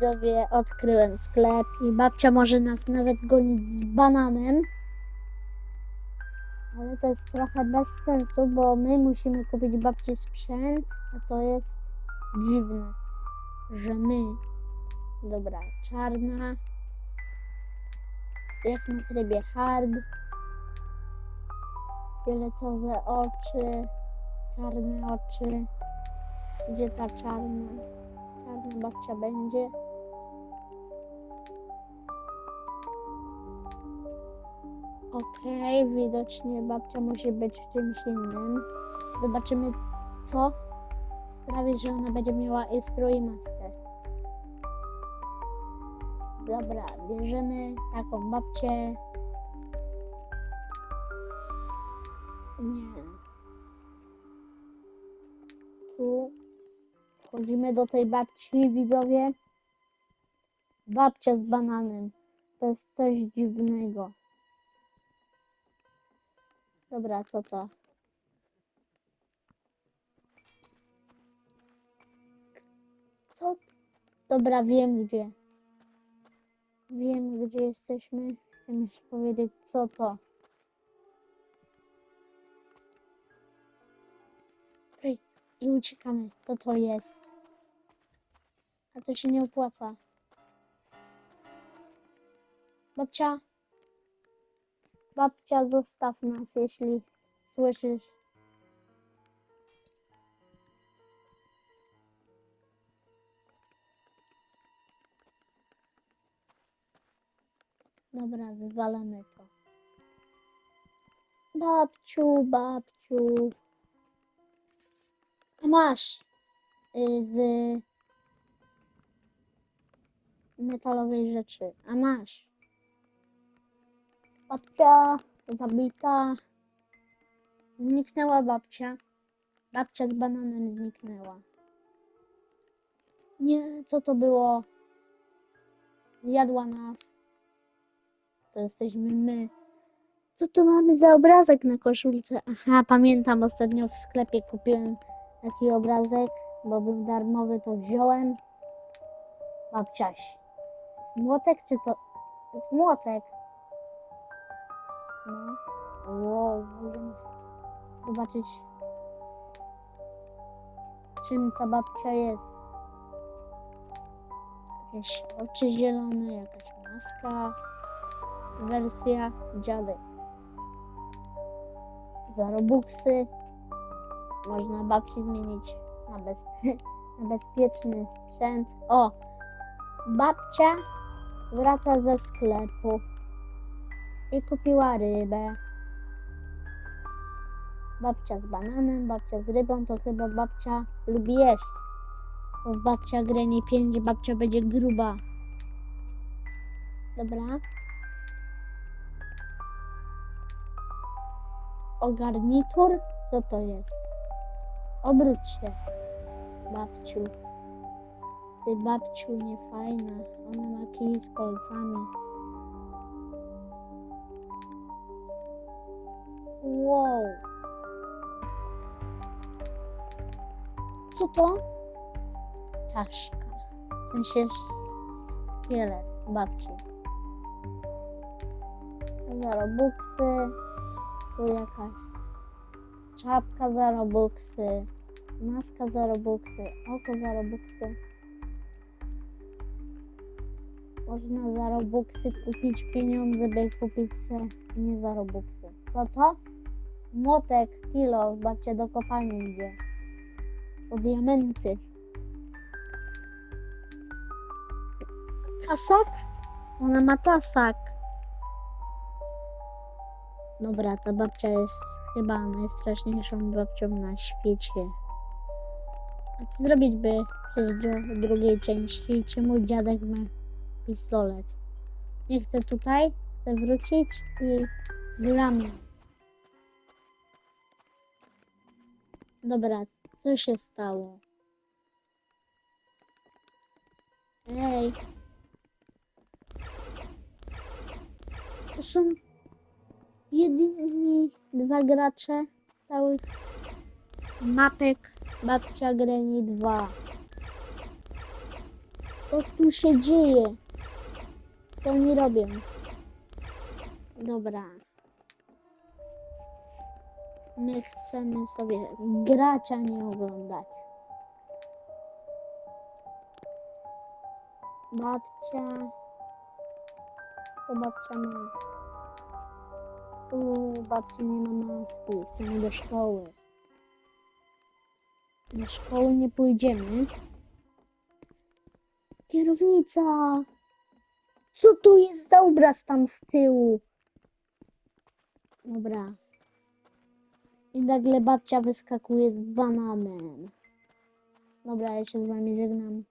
widzowie, odkryłem sklep i babcia może nas nawet gonić z bananem. Ale to jest trochę bez sensu, bo my musimy kupić babci sprzęt, a to jest dziwne, że my. Dobra, czarna. Jak na trybie hard. Fioletowe oczy, czarne oczy. Gdzie ta czarna? Czarna babcia będzie. Okej, widocznie babcia musi być czymś innym. Zobaczymy, co sprawi, że ona będzie miała i i maskę. Dobra, bierzemy taką babcię. Nie. Tu wchodzimy do tej babci, widzowie. Babcia z bananem. To jest coś dziwnego. Dobra, co to? Co? Dobra, wiem gdzie. Wiem, gdzie jesteśmy. Chcę jeszcze powiedzieć, co to. Spray. I uciekamy. Co to jest? A to się nie opłaca. Babcia. Babcia, zostaw nas, jeśli słyszysz. Dobra, wywalamy to. Babciu, babciu. Masz y, z metalowej rzeczy. A masz. Babcia zabita. Zniknęła babcia. Babcia z bananem zniknęła. Nie, co to było? Zjadła nas. To jesteśmy my. Co tu mamy za obrazek na koszulce? Aha, pamiętam, ostatnio w sklepie kupiłem taki obrazek, bo był darmowy, to wziąłem. Babciaś. Jest młotek czy to... Jest młotek. Wow, możemy zobaczyć czym ta babcia jest. Jakieś oczy zielone, jakaś maska. Wersja dziadek. Za robuxy. Można babci zmienić na, bezpie- na bezpieczny sprzęt. O! Babcia wraca ze sklepu i kupiła rybę. Babcia z bananem, babcia z rybą, to chyba babcia lubi jeść. To babcia greni 5, babcia będzie gruba. Dobra. Ogarnitur? Co to jest? Obróć się, babciu. Ty babciu niefajna. Ona ma kij z kolcami. Wow. Co to? Czaszka. W sensie szkielet babci. Za robuxy. Tu jakaś czapka za robuxy. Maska za robuxy. Oko za robuxy. Można za robuxy kupić pieniądze, by kupić se nie za robuxy. Co to? Młotek, kilo, babcia do kopalni idzie. Po diamenty. Tasak? Ona ma tasak. Dobra, ta babcia jest chyba najstraszniejszą babcią na świecie. A co zrobić, by przejść do drugiej części? Czemu dziadek ma pistolet? Nie chcę tutaj, chcę wrócić i gramy. Dobra, co się stało? Ej. To są jedyni dwa gracze z całych mapek Babcia Greni 2. Co tu się dzieje? Co oni robią? Dobra. My chcemy sobie grać, a nie oglądać. Babcia. O, babcia ma. U, babcia nie ma maski. Chcemy do szkoły. Do szkoły nie pójdziemy. Kierownica! Co tu jest za obraz tam z tyłu? Dobra. I nagle babcia wyskakuje z bananem. Dobra, ja się z wami żegnam.